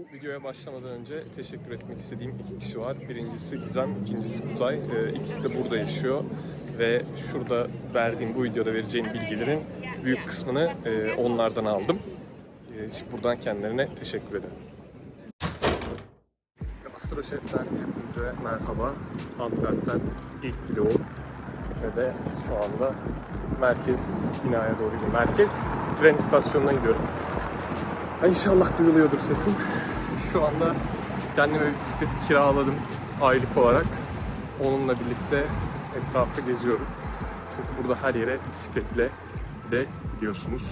Bu videoya başlamadan önce teşekkür etmek istediğim iki kişi var. Birincisi Gizem, ikincisi Kutay. Ee, İkisi de burada yaşıyor ve şurada verdiğim bu videoda vereceğim bilgilerin büyük kısmını e, onlardan aldım. Ee, şimdi buradan kendilerine teşekkür ederim. Astro Şef'ten hepinize merhaba. Antwerp'ten ilk vlogum. Ve de şu anda merkez binaya doğru gidiyorum. Merkez tren istasyonuna gidiyorum. İnşallah duyuluyordur sesim. Şu anda kendime bir bisiklet kiraladım aylık olarak. Onunla birlikte etrafı geziyorum. Çünkü burada her yere bisikletle de gidiyorsunuz.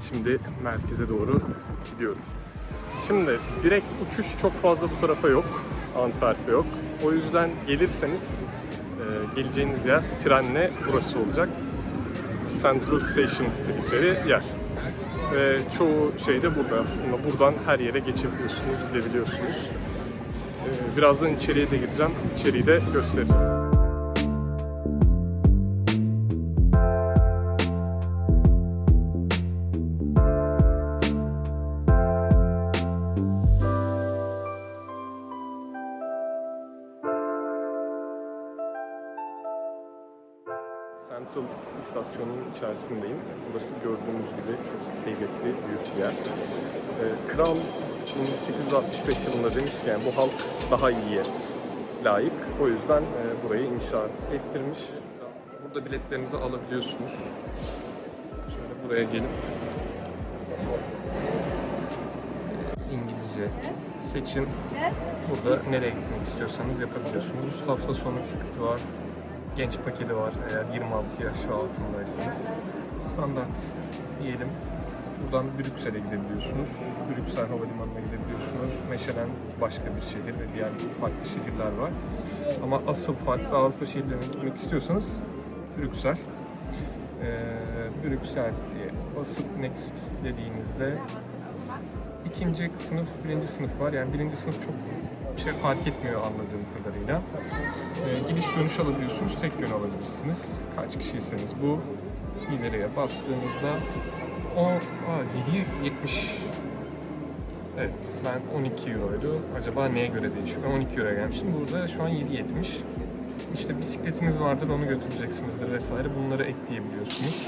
Şimdi merkeze doğru gidiyorum. Şimdi direkt uçuş çok fazla bu tarafa yok. Antwerp'e yok. O yüzden gelirseniz e, geleceğiniz yer trenle burası olacak. Central Station dedikleri yer. Ve çoğu şey de burada aslında. Buradan her yere geçebiliyorsunuz, gidebiliyorsunuz. Ee, Birazdan içeriye de gireceğim. İçeriği de göstereceğim. Central istasyonunun içerisindeyim. Burası gördüğünüz gibi çok heybetli, büyük bir yer. Ee, Kral 1865 yılında demiş ki yani bu halk daha iyiye layık. O yüzden e, burayı inşa ettirmiş. Burada biletlerinizi alabiliyorsunuz. Şöyle buraya gelip İngilizce seçin. Burada nereye gitmek istiyorsanız yapabiliyorsunuz. Hafta sonu tiketi var. Genç paketi var eğer 26 yaş ve altındaysanız. Standart diyelim. Buradan Brüksel'e gidebiliyorsunuz. Brüksel Havalimanı'na gidebiliyorsunuz. Meşelen başka bir şehir ve diğer farklı şehirler var. Ama asıl farklı Avrupa şehirlerine gitmek istiyorsanız Brüksel. Ee, Brüksel diye basıp next dediğinizde ikinci sınıf, birinci sınıf var. Yani birinci sınıf çok bir şey fark etmiyor anladığım kadarıyla. Ee, gidiş dönüş alabiliyorsunuz, tek yön alabilirsiniz. Kaç kişiyseniz bu ileriye bastığınızda o aa, 7.70 Evet, ben 12 euroydu. Acaba neye göre değişiyor? Ben 12 euroya gelmiştim. Burada şu an 7.70. İşte bisikletiniz vardır, onu götüreceksinizdir vesaire. Bunları ekleyebiliyorsunuz.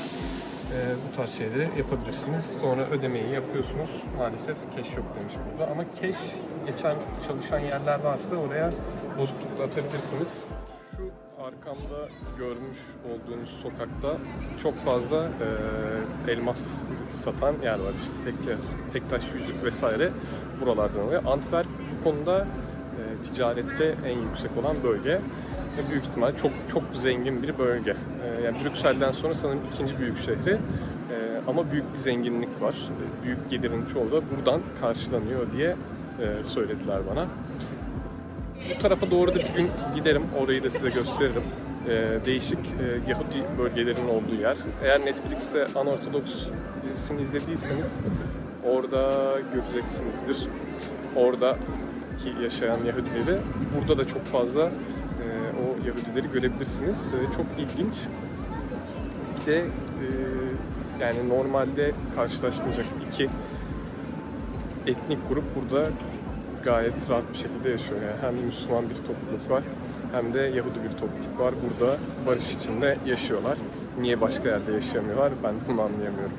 Ee, bu tarz şeyleri yapabilirsiniz. Sonra ödemeyi yapıyorsunuz. Maalesef cash yok demiş burada. Ama cash geçen çalışan yerler varsa oraya bozuklukla atabilirsiniz. Şu arkamda görmüş olduğunuz sokakta çok fazla e, elmas satan yer var. İşte tek, tek taş yüzük vesaire buralardan oluyor. Antwerp bu konuda e, ticarette en yüksek olan bölge. Büyük ihtimal çok çok zengin bir bölge. E, yani Brüksel'den sonra sanırım ikinci büyük şehri. E, ama büyük bir zenginlik var. Büyük gelirin çoğu da buradan karşılanıyor diye e, söylediler bana. Bu tarafa doğru da bir gün giderim. Orayı da size gösteririm. Ee, değişik e, Yahudi bölgelerinin olduğu yer. Eğer Netflix'te Unorthodox dizisini izlediyseniz orada göreceksinizdir. Oradaki yaşayan Yahudileri. Burada da çok fazla Yahudileri görebilirsiniz. E, çok ilginç. Bir de e, yani normalde karşılaşmayacak iki etnik grup burada gayet rahat bir şekilde yaşıyor. Yani hem Müslüman bir topluluk var hem de Yahudi bir topluluk var. Burada barış içinde yaşıyorlar. Niye başka yerde yaşayamıyorlar ben bunu anlayamıyorum.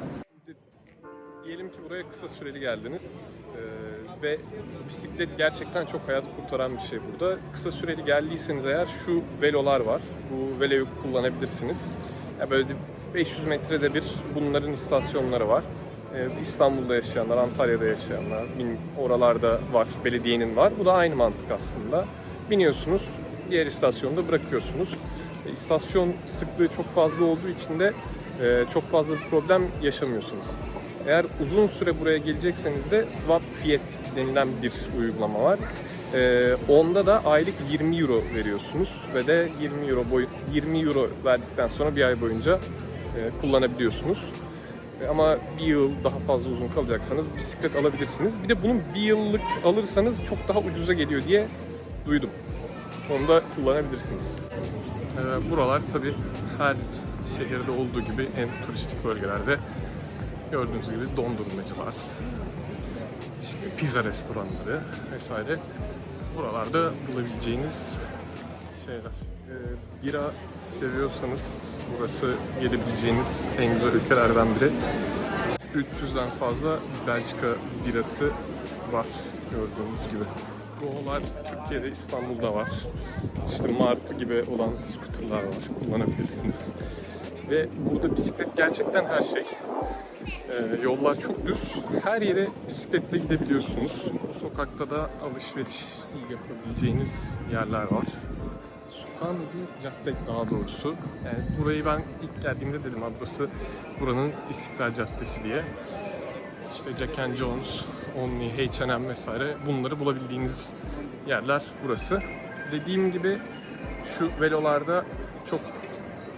Diyelim ki buraya kısa süreli geldiniz ee, ve bisiklet gerçekten çok hayat kurtaran bir şey burada. Kısa süreli geldiyseniz eğer şu velolar var. Bu veloyu kullanabilirsiniz. Yani böyle 500 metrede bir bunların istasyonları var. Ee, İstanbul'da yaşayanlar, Antalya'da yaşayanlar, oralarda var, belediyenin var. Bu da aynı mantık aslında. Biniyorsunuz, diğer istasyonda bırakıyorsunuz. E, İstasyon sıklığı çok fazla olduğu için de e, çok fazla bir problem yaşamıyorsunuz. Eğer uzun süre buraya gelecekseniz de Swap Fiyet denilen bir uygulama var. E, onda da aylık 20 euro veriyorsunuz ve de 20 euro boyut 20 euro verdikten sonra bir ay boyunca e, kullanabiliyorsunuz. E, Ama bir yıl daha fazla uzun kalacaksanız bisiklet alabilirsiniz. Bir de bunun bir yıllık alırsanız çok daha ucuza geliyor diye duydum. Onu da kullanabilirsiniz. Ee, buralar tabii her şehirde olduğu gibi en turistik bölgelerde gördüğünüz gibi dondurmacılar, işte pizza restoranları vesaire buralarda bulabileceğiniz şeyler. Ee, bira seviyorsanız burası gelebileceğiniz en güzel ülkelerden biri. 300'den fazla Belçika birası var gördüğünüz gibi. Go'lar Türkiye'de İstanbul'da var. İşte Martı gibi olan skuterlar var. Kullanabilirsiniz. Ve burada bisiklet gerçekten her şey. Ee, yollar çok düz. Her yere bisikletle gidebiliyorsunuz. Sokakta da alışveriş yapabileceğiniz yerler var. Sokağın bir cadde daha doğrusu. Yani burayı ben ilk geldiğimde dedim ha burası buranın İstiklal Caddesi diye. İşte Jack and Jones, Omni, H&M vesaire bunları bulabildiğiniz yerler burası. Dediğim gibi şu velolarda çok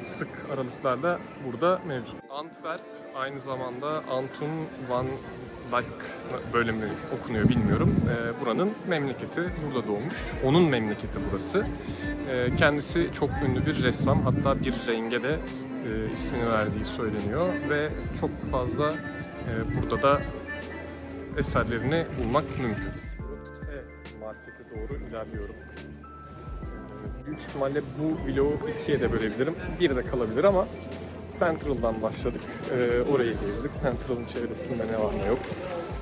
sık aralıklarla burada mevcut. Antwerp aynı zamanda Anton van Dyck böyle mi okunuyor bilmiyorum. Ee, buranın memleketi, burada doğmuş. Onun memleketi burası. Ee, kendisi çok ünlü bir ressam. Hatta bir renge de e, ismini verdiği söyleniyor. Ve çok fazla e, burada da eserlerini bulmak mümkün. markete doğru ilerliyorum. Büyük ihtimalle bu vlogu ikiye de bölebilirim. Bir de kalabilir ama Central'dan başladık. Ee, orayı gezdik. Central'ın çevresinde ne var ne yok.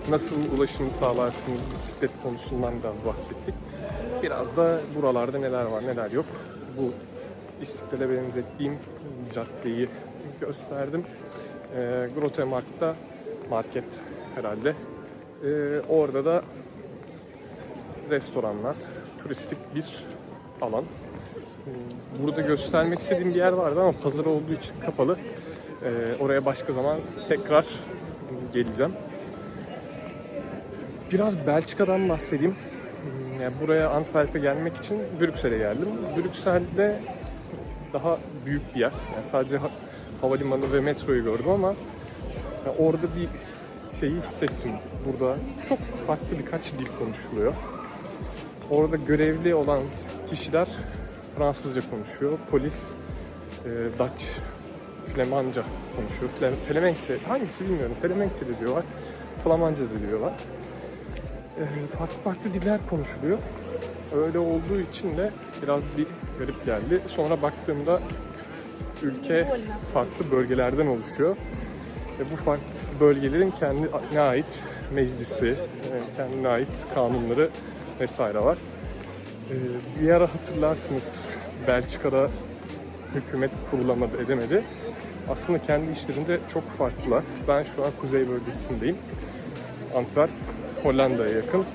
Nasıl ulaşımı sağlarsınız bisiklet konusundan biraz bahsettik. Biraz da buralarda neler var neler yok. Bu İstiklal'e benzettiğim caddeyi gösterdim. Ee, Grote Markt'ta market herhalde. Ee, orada da restoranlar, turistik bir alan. Burada göstermek istediğim bir yer vardı ama pazar olduğu için kapalı. Ee, oraya başka zaman tekrar geleceğim. Biraz Belçika'dan bahsedeyim. Hmm, Yani buraya Antwerp'e gelmek için Brüksel'e geldim. Brüksel'de daha büyük bir yer. Yani sadece ha- havalimanı ve metroyu gördüm ama ya orada bir şeyi hissettim. Burada çok farklı birkaç dil konuşuluyor. Orada görevli olan kişiler Fransızca konuşuyor. Polis e, Dutch, Flemanca konuşuyor. Flem, Flemenkçe, hangisi bilmiyorum. Flemenkçe de diyorlar. Flamanca da diyorlar. E, farklı farklı diller konuşuluyor. Öyle olduğu için de biraz bir garip geldi. Sonra baktığımda ülke farklı bölgelerden oluşuyor. Ve bu farklı bölgelerin kendine ait meclisi, e, kendine ait kanunları vesaire var. Ee, Bir ara hatırlarsınız Belçika'da hükümet kurulamadı edemedi. Aslında kendi işlerinde çok farklılar. Ben şu an kuzey bölgesindeyim. Antwerp, Hollanda'ya yakın.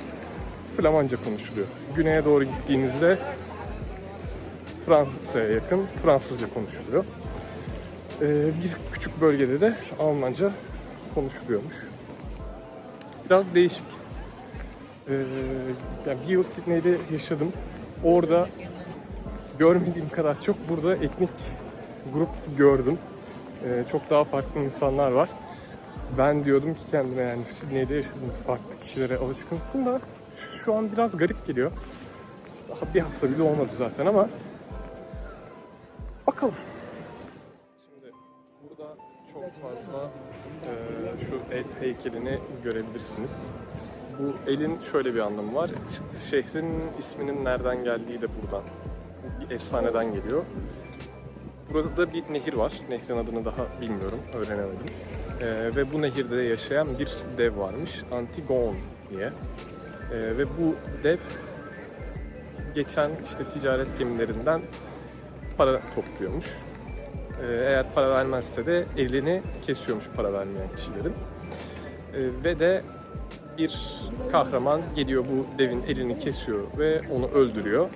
Flamanca konuşuluyor. Güneye doğru gittiğinizde Fransa'ya yakın Fransızca konuşuluyor. Ee, bir küçük bölgede de Almanca konuşuluyormuş. Biraz değişik. Ee, yani bir yıl Sydney'de yaşadım. Orada görmediğim kadar çok burada etnik grup gördüm. Ee, çok daha farklı insanlar var. Ben diyordum ki kendime yani Sydney'de yaşadığım farklı kişilere alışkınsın da şu an biraz garip geliyor. Daha bir hafta bile olmadı zaten ama bakalım. Burada çok fazla e, şu el heykelini görebilirsiniz. Bu elin şöyle bir anlamı var. Şehrin isminin nereden geldiği de buradan. Bir efsaneden geliyor. Burada da bir nehir var. Nehrin adını daha bilmiyorum, öğrenemedim. Ee, ve bu nehirde yaşayan bir dev varmış. Antigone diye. Ee, ve bu dev geçen işte ticaret gemilerinden para topluyormuş. Ee, eğer para vermezse de elini kesiyormuş para vermeyen kişilerin. Ee, ve de bir kahraman geliyor bu devin elini kesiyor ve onu öldürüyor.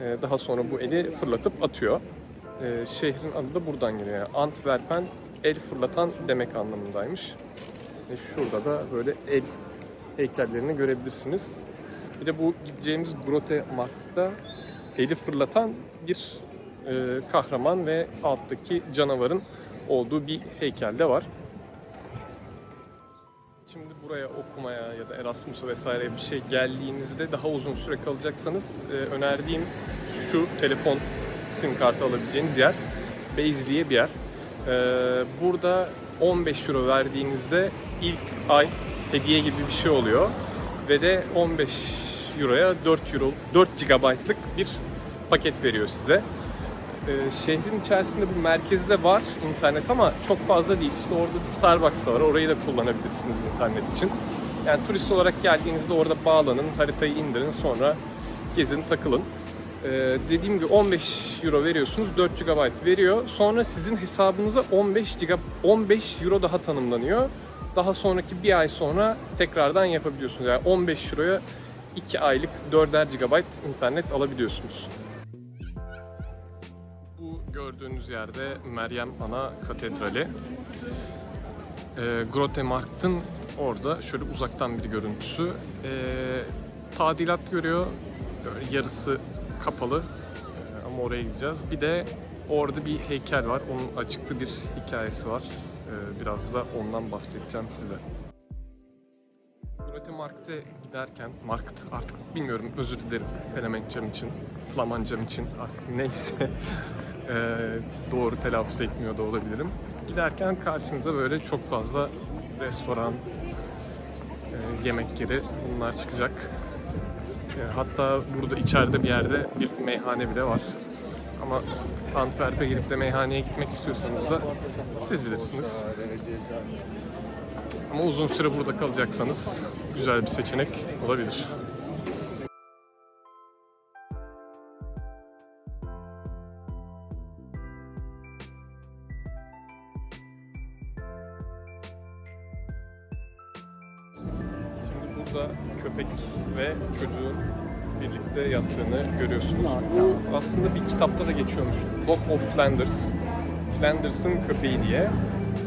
Ee, daha sonra bu eli fırlatıp atıyor. Ee, şehrin adı da buradan geliyor. Antwerpen el fırlatan demek anlamındaymış. Şurada da böyle el heykellerini görebilirsiniz. Bir de bu gideceğimiz Grote Markt'ta eli fırlatan bir e, kahraman ve alttaki canavarın olduğu bir heykel de var. Buraya okumaya ya da Erasmus'a vesaire bir şey geldiğinizde daha uzun süre kalacaksanız e, önerdiğim şu telefon sim kartı alabileceğiniz yer. Base diye bir yer. E, burada 15 euro verdiğinizde ilk ay hediye gibi bir şey oluyor. ve de 15 Euro'ya 4 Euro 4 GB'lık bir paket veriyor size. Ee, şehrin içerisinde bu merkezde var internet ama çok fazla değil. İşte orada bir Starbucks da var. Orayı da kullanabilirsiniz internet için. Yani turist olarak geldiğinizde orada bağlanın, haritayı indirin, sonra gezin, takılın. Ee, dediğim gibi 15 euro veriyorsunuz, 4 GB veriyor. Sonra sizin hesabınıza 15 GB 15 euro daha tanımlanıyor. Daha sonraki bir ay sonra tekrardan yapabiliyorsunuz. Yani 15 euroya 2 aylık 4'er GB internet alabiliyorsunuz. Gördüğünüz yerde Meryem Ana Katedrali. E, Grote Markt'ın orada şöyle uzaktan bir görüntüsü. E, tadilat görüyor. Böyle yarısı kapalı. E, ama oraya gideceğiz. Bir de orada bir heykel var. Onun açıklı bir hikayesi var. E, biraz da ondan bahsedeceğim size. Grote Markt'e giderken, Markt artık bilmiyorum özür dilerim Felemenkçem için, Flamancam için artık neyse e, doğru telaffuz etmiyor da olabilirim. Giderken karşınıza böyle çok fazla restoran, e, yemek yeri bunlar çıkacak. E, hatta burada içeride bir yerde bir meyhane bile var. Ama Antwerp'e gelip de meyhaneye gitmek istiyorsanız da siz bilirsiniz. Ama uzun süre burada kalacaksanız güzel bir seçenek olabilir. Burada köpek ve çocuğun birlikte yattığını görüyorsunuz. Bu aslında bir kitapta da geçiyormuş. Dog of Flanders. Flanders'ın köpeği diye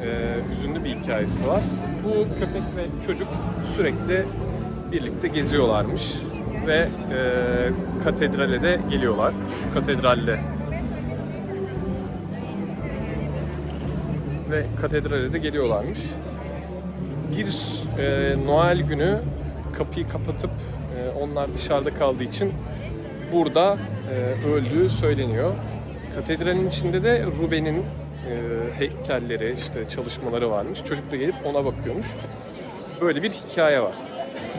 e, hüzünlü bir hikayesi var. Bu köpek ve çocuk sürekli birlikte geziyorlarmış ve e, katedrale de geliyorlar. Şu katedralle ve katedrale de geliyorlarmış. Bir e, Noel günü kapıyı kapatıp e, onlar dışarıda kaldığı için burada e, öldüğü söyleniyor. Katedralin içinde de Ruben'in e, heykelleri, işte çalışmaları varmış. Çocuk da gelip ona bakıyormuş. Böyle bir hikaye var.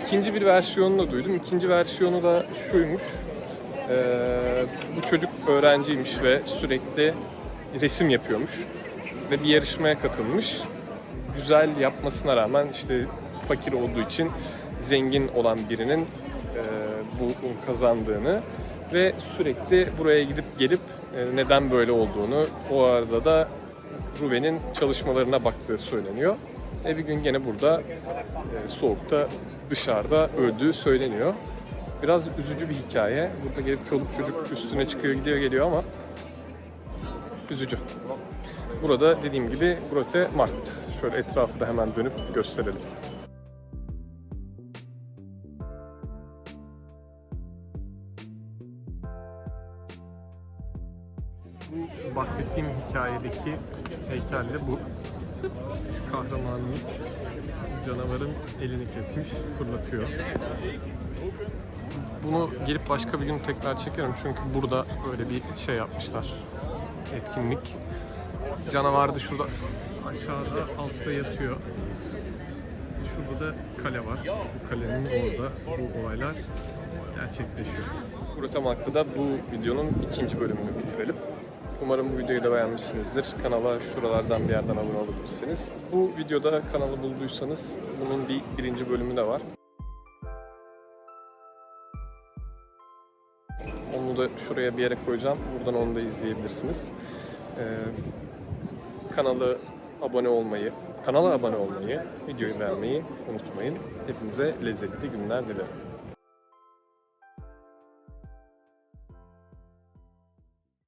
İkinci bir versiyonunu da duydum. İkinci versiyonu da şuymuş. E, bu çocuk öğrenciymiş ve sürekli resim yapıyormuş. Ve bir yarışmaya katılmış. Güzel yapmasına rağmen işte fakir olduğu için zengin olan birinin e, bu kazandığını ve sürekli buraya gidip gelip e, neden böyle olduğunu o arada da Ruben'in çalışmalarına baktığı söyleniyor. E bir gün gene burada e, soğukta dışarıda öldüğü söyleniyor. Biraz üzücü bir hikaye. Burada gelip çoluk çocuk üstüne çıkıyor gidiyor geliyor ama üzücü. Burada dediğim gibi Grote Markt. Şöyle etrafı da hemen dönüp gösterelim. Hikayedeki heykel de bu. Şu kahramanımız canavarın elini kesmiş, fırlatıyor. Bunu gelip başka bir gün tekrar çekerim çünkü burada böyle bir şey yapmışlar. Etkinlik. Canavar da şurada aşağıda altta yatıyor. Şurada da kale var. Bu kalenin orada bu olaylar gerçekleşiyor. Grotemark'ta da bu videonun ikinci bölümünü bitirelim. Umarım bu videoyu da beğenmişsinizdir. Kanala şuralardan bir yerden abone olabilirsiniz. Bu videoda kanalı bulduysanız bunun bir birinci bölümü de var. Onu da şuraya bir yere koyacağım. Buradan onu da izleyebilirsiniz. Ee, kanalı abone olmayı, kanala abone olmayı, videoyu beğenmeyi unutmayın. Hepinize lezzetli günler dilerim.